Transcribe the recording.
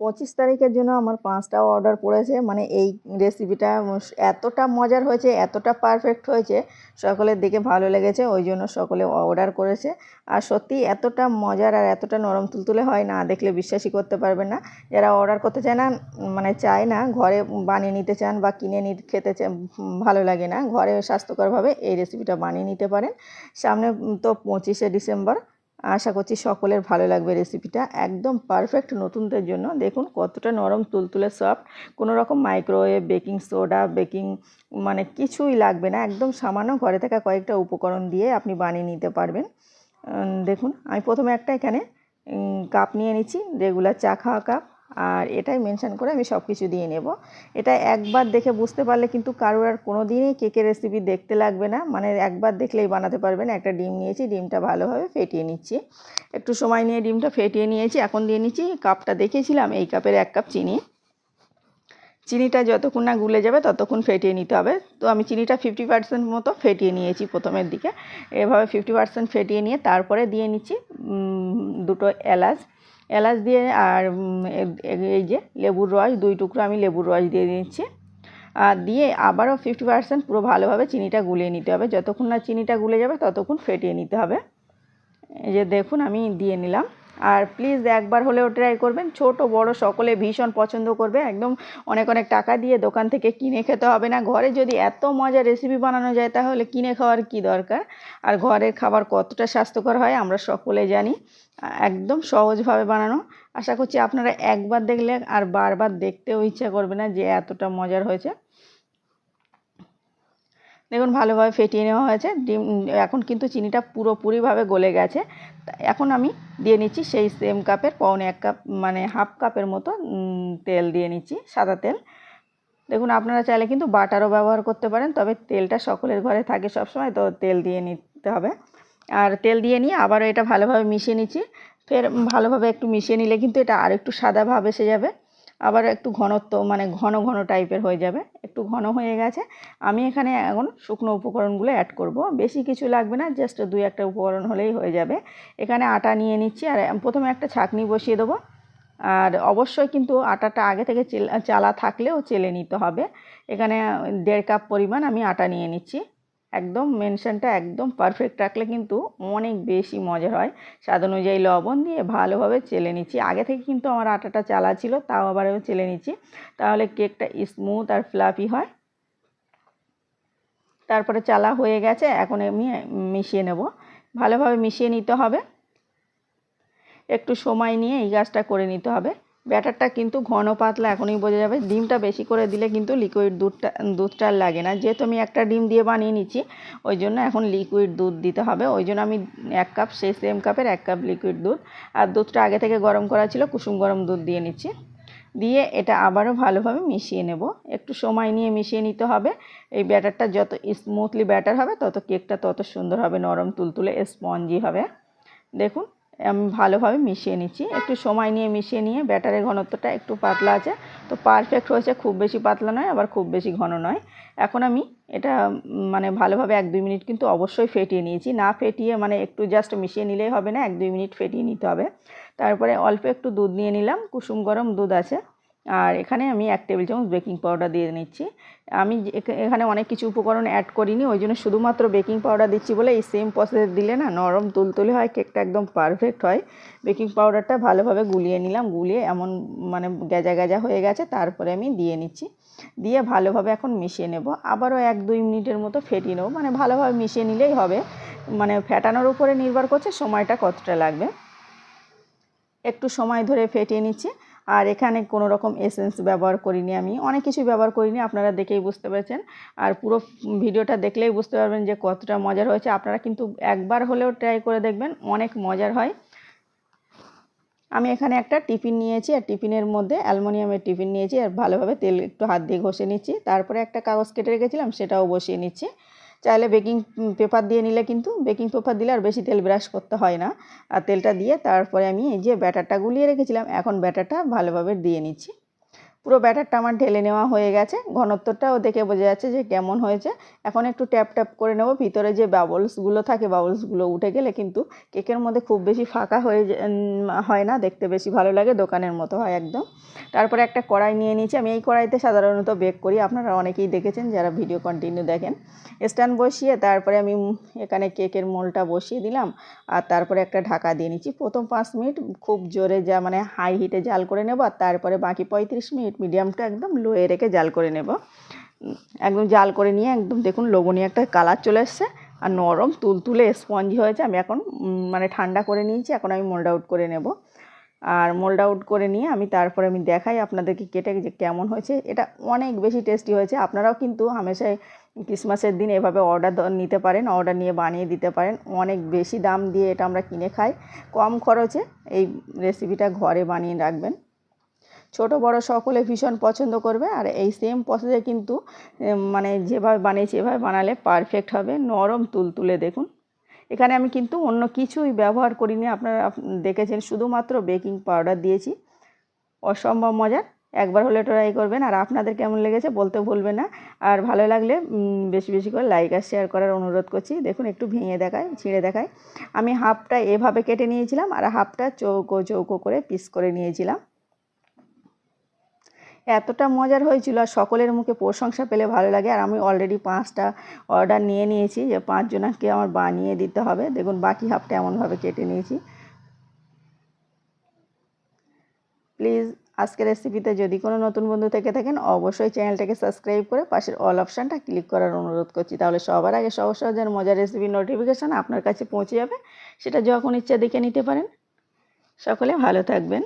পঁচিশ তারিখের জন্য আমার পাঁচটা অর্ডার পড়েছে। মানে এই রেসিপিটা এতটা মজার হয়েছে, এতটা পারফেক্ট হয়েছে, সকলের দেখে ভালো লেগেছে, ওই জন্য সকলে অর্ডার করেছে। আর সত্যি এতটা মজার আর এতটা নরম তুলতুলে হয়, না দেখলে বিশ্বাসই করতে পারবেন না। যারা অর্ডার করতে চায় না মানে চায় না, ঘরে বানিয়ে নিতে চান বা কিনে নিতে খেতে চান ভালো লাগে না, ঘরে স্বাস্থ্যকরভাবে এই রেসিপিটা বানিয়ে নিতে পারেন। সামনে তো পঁচিশে ডিসেম্বর আশা করছি সকলের ভালো লাগবে রেসিপিটা। একদম পারফেক্ট নতুনদের জন্য। দেখুন, কতটা নরম, তুলতুলে সফট কোনো রকম মাইক্রোওয়েভ বেকিং সোডা বেকিং মানে কিছুই লাগবে না। একদম সামান্য ঘরে থাকা কয়েকটা উপকরণ দিয়ে আপনি বানিয়ে নিতে পারবেন। দেখুন, আমি প্রথমে একটা এখানে কাপ নিয়ে নিচ্ছি। রেগুলার চা খাওয়া কাপ আর এটাই মেনশান করে আমি সব কিছু দিয়ে নেব। এটা একবার দেখে বুঝতে পারলে কিন্তু কারোর আর কোনো দিনই কেকের রেসিপি দেখতে লাগবে না। মানে একবার দেখলেই বানাতে পারবেন। একটা ডিম নিয়েছি, ডিমটা ভালোভাবে ফেটিয়ে নিচ্ছি। একটু সময় নিয়ে ডিমটা ফেটিয়ে নিয়েছি। এখন দিয়ে নিচ্ছি কাপটা দেখেছিলাম, এই কাপের এক কাপ চিনি। চিনিটা যতক্ষণ না গুলে যাবে ততক্ষণ ফেটিয়ে নিতে হবে। তো আমি চিনিটা ফিফটি পার্সেন্ট মতো ফেটিয়ে নিয়েছি প্রথমের দিকে। এভাবে ফিফটি পার্সেন্ট ফেটিয়ে নিয়ে তারপরে দিয়ে নিচ্ছি দুটো এলাচ। এলাচ দিয়ে আর এই যে লেবুর রস, দুই টুকরো আমি লেবুর রস দিয়ে দিচ্ছি। আর দিয়ে আবারও ফিফটি পার্সেন্ট পুরো ভালোভাবে চিনিটা গুলিয়ে নিতে হবে। যতক্ষণ না চিনিটা গুলে যাবে, ততক্ষণ ফেটিয়ে নিতে হবে। এই যে দেখুন, আমি দিয়ে নিলাম। আর প্লিজ একবার হলেও ট্রাই করবেন। ছোট, বড়, সকলে ভীষণ পছন্দ করবে। একদম অনেক অনেক টাকা দিয়ে দোকান থেকে কিনে খেতে হবে না। ঘরে যদি এত মজা রেসিপি বানানো যায়, তাহলে কিনে খাওয়ার কি দরকার? আর ঘরের খাবার কতটা স্বাস্থ্যকর হয়, আমরা সকলে জানি। একদম সহজভাবে বানানো। আশা করছি আপনারা একবার দেখলে আর বারবার দেখতেও ইচ্ছা করবে না যে এতটা মজার হয়েছে। দেখুন ভালোভাবে ফেটিয়ে নেওয়া হয়েছে। ডিম, এখন কিন্তু চিনিটা পুরোপুরিভাবে গলে গেছে। এখন আমি দিয়ে নিচ্ছি সেই সেম কাপের পৌনে এক কাপ মানে হাফ কাপের মতো তেল দিয়ে নিচ্ছি, সাদা তেল। দেখুন আপনারা চাইলে কিন্তু বাটারও ব্যবহার করতে পারেন, তবে তেলটা সকলের ঘরে থাকে সবসময়, তো তেল দিয়ে নিতে হবে। আর তেল দিয়ে নিয়ে আবারও এটা ভালোভাবে মিশিয়ে নিচ্ছি। ফের ভালোভাবে একটু মিশিয়ে নিলে কিন্তু এটা আর একটু সাদা এসে যাবে। আবার একটু ঘনত্ব মানে ঘন ঘন টাইপের হয়ে যাবে। একটু ঘন হয়ে গেছে। আমি এখানে এখন শুকনো উপকরণগুলো অ্যাড করব। বেশি কিছু লাগবে না জাস্ট দুই একটা উপকরণ হলেই হয়ে যাবে। এখানে আটা নিয়ে নিচ্ছি। আর প্রথমে একটা ছাকনি বসিয়ে দেবো। আর অবশ্যই কিন্তু আটাটা আগে থেকে চালা থাকলেও চেলে নিতে হবে। এখানে দেড় কাপ পরিমাণ আমি আটা নিয়ে নিচ্ছি। একদম মেনশনটা একদম পারফেক্ট রাখলে কিন্তু অনেক বেশি মজার হয়। স্বাদ অনুযায়ী লবণ দিয়ে ভালোভাবে চেলে নিচ্ছি। আগে থেকে কিন্তু আমার আটাটা চালা ছিল, তাও আবারও চেলে নিচ্ছি। তাহলে কেকটা স্মুথ আর ফ্লাফি হয়। তারপরে চালা হয়ে গেছে, এখন আমি মিশিয়ে নেব। ভালোভাবে মিশিয়ে নিতে হবে। একটু সময় নিয়ে এই গাছটা করে নিতে হবে। ব্যাটারটা কিন্তু ঘন পাতলা, এখনই বোঝা যাবে। ডিমটা বেশি করে দিলে কিন্তু লিকুইড দুধটা দুধটা লাগে না। যেহেতু আমি একটা ডিম দিয়ে বানিয়ে নিচ্ছি, ওই জন্য এখন লিকুইড দুধ দিতে হবে। ওই জন্য আমি এক কাপ সেই সেম কাপের এক কাপ লিকুইড দুধ। আর দুধটা আগে থেকে গরম করা ছিল, কুসুম গরম দুধ দিয়ে নিচ্ছি। দিয়ে এটা আবারও ভালোভাবে মিশিয়ে নেব। একটু সময় নিয়ে মিশিয়ে নিতে হবে। এই ব্যাটারটা যত স্মুথলি ব্যাটার হবে, তত কেকটা তত সুন্দর হবে, নরম তুলতুলে, স্পঞ্জি হবে। দেখুন আমি ভালোভাবে মিশিয়ে নিচ্ছি। একটু সময় নিয়ে মিশিয়ে নিয়ে ব্যাটারের ঘনত্বটা একটু পাতলা আছে। তো পারফেক্ট হয়েছে, খুব বেশি পাতলা নয়, আবার খুব বেশি ঘন নয়। এখন আমি এটা মানে ভালোভাবে এক দুই মিনিট কিন্তু অবশ্যই ফেটিয়ে নিয়েছি। না ফেটিয়ে মানে একটু জাস্ট মিশিয়ে নিলেই হবে না, এক দুই মিনিট ফেটিয়ে নিতে হবে। তারপরে অল্প একটু দুধ নিয়ে নিলাম। কুসুম গরম দুধ আছে। আর এখানে আমি এক টেবিল চামচ বেকিং পাউডার দিয়ে নিচ্ছি। আমি এখানে অনেক কিছু উপকরণ অ্যাড করিনি, ওই জন্য শুধুমাত্র বেকিং পাউডার দিচ্ছি বলে এই সেম প্রসেস দিলে না নরম তুলতুলে হয় কেকটা একদম পারফেক্ট হয়। বেকিং পাউডারটা ভালোভাবে গুলিয়ে নিলাম, গুলিয়ে এমন মানে গেজা গেজা হয়ে গেছে, তারপরে আমি দিয়ে নিচ্ছি। দিয়ে ভালোভাবে এখন মিশিয়ে নেব। আবারও এক দুই মিনিটের মতো ফেটিয়ে নেব মানে ভালোভাবে মিশিয়ে নিলেই হবে। মানে ফেটানোর উপরে নির্ভর করছে সময়টা কতটা লাগবে। একটু সময় ধরে ফেটিয়ে নিচ্ছি। আর এখানে কোনো রকম এসেন্স ব্যবহার করিনি আমি। অনেক কিছু ব্যবহার করিনি, আপনারা দেখেই বুঝতে পেরেছেন। আর পুরো ভিডিওটা দেখলেই বুঝতে পারবেন যে কতটা মজার হয়েছে। আপনারা কিন্তু একবার হলেও ট্রাই করে দেখবেন, অনেক মজার হয়। আমি এখানে একটা টিফিন নিয়েছি, আর টিফিনের মধ্যে অ্যালমোনিয়ামের টিফিন নিয়েছি, আর ভালোভাবে তেল একটু হাত দিয়ে ঘষে নিচ্ছি। তারপরে একটা কাগজ কেটে রেখেছিলাম, সেটাও বসিয়ে নিচ্ছি। চাইলে বেকিং পেপার দিয়ে নিলে কিন্তু বেকিং পেপার দিলে আর বেশি তেল ব্রাশ করতে হয় না। আর তেলটা দিয়ে তারপরে আমি এই যে ব্যাটারটা গুলিয়ে রেখেছিলাম, এখন ব্যাটারটা ভালোভাবে দিয়ে নিচ্ছি। পুরো ব্যাটারটা আমার ঢেলে নেওয়া হয়ে গেছে। ঘনত্বটাও দেখে বোঝা যাচ্ছে যে কেমন হয়েছে। এখন একটু ট্যাপ ট্যাপ করে নেব। ভিতরে যে বাবলসগুলো থাকে বাবলসগুলো উঠে গেলে কিন্তু কেকের মধ্যে খুব বেশি ফাঁকা হয়ে হয় না। দেখতে বেশি ভালো লাগে, দোকানের মতো হয় একদম। তারপরে একটা কড়াই নিয়ে নিয়েছি। আমি এই কড়াইতে সাধারণত বেক করি। আপনারা অনেকেই দেখেছেন যারা ভিডিও কন্টিনিউ দেখেন। স্ট্যান্ড বসিয়ে তারপরে আমি এখানে কেকের মোলটা বসিয়ে দিলাম। আর তারপরে একটা ঢাকা দিয়ে নিচ্ছি। প্রথম পাঁচ মিনিট খুব জোরে যা মানে হাই হিটে জাল করে নেব। আর তারপরে বাকি পঁয়ত্রিশ মিনিট মিডিয়ামটা একদম লোয়ে রেখে জাল করে নেব। একদম জাল করে নিয়ে একদম দেখুন লবণীয় একটা কালার চলে এসছে। আর নরম তুলতুলে স্পঞ্জি হয়েছে। আমি এখন মানে ঠান্ডা করে নিয়েছি। এখন আমি মোল্ড আউট করে নেব। আর মোল্ড আউট করে নিয়ে আমি তারপরে আমি দেখাই আপনাদেরকে কেটে যে কেমন হয়েছে। এটা অনেক বেশি টেস্টি হয়েছে। আপনারাও কিন্তু হামেশাই ক্রিসমাসের দিন এভাবে অর্ডার নিতে পারেন অর্ডার নিয়ে বানিয়ে দিতে পারেন। অনেক বেশি দাম দিয়ে এটা আমরা কিনে খাই। কম খরচে এই রেসিপিটা ঘরে বানিয়ে রাখবেন। ছোট বড় সকলে ভীষণ পছন্দ করবে। আর এই সেম প্রসেসে কিন্তু মানে যেভাবে বানিয়েছি, এভাবে বানালে পারফেক্ট হবে। নরম তুলতুলে দেখুন। এখানে আমি কিন্তু অন্য কিছুই ব্যবহার করিনি। আপনারা দেখেছেন শুধুমাত্র বেকিং পাউডার দিয়েছি। অসম্ভব মজার। একবার হলে ট্রাই করবেন। আর আপনাদের কেমন লেগেছে বলতে ভুলবেন না। আর ভালো লাগলে বেশি বেশি করে লাইক আর শেয়ার করার অনুরোধ করছি। দেখুন, একটু ভেঙে দেখায়, ছিঁড়ে দেখায়। আমি হাফটা এভাবে কেটে নিয়েছিলাম। আর হাফটা চৌকো চৌকো করে পিস করে নিয়েছিলাম। এতটা মজার হয়েছিল আর সকলের মুখে প্রশংসা পেলে ভালো লাগে। আর আমি অলরেডি পাঁচটা অর্ডার নিয়ে নিয়েছি যে পাঁচজনকে আমার বানিয়ে দিতে হবে। দেখুন বাকি হাফটা এমনভাবে কেটে নিয়েছি। প্লিজ আজকের রেসিপিতে যদি কোনো নতুন বন্ধু থেকে থাকেন, অবশ্যই চ্যানেলটাকে সাবস্ক্রাইব করে পাশের অল অপশানটা ক্লিক করার অনুরোধ করছি। তাহলে সবার আগে সহজ সহজের মজার রেসিপির নোটিফিকেশান আপনার কাছে পৌঁছে যাবে। সেটা যখন ইচ্ছা দেখে নিতে পারেন। সকলে ভালো থাকবেন।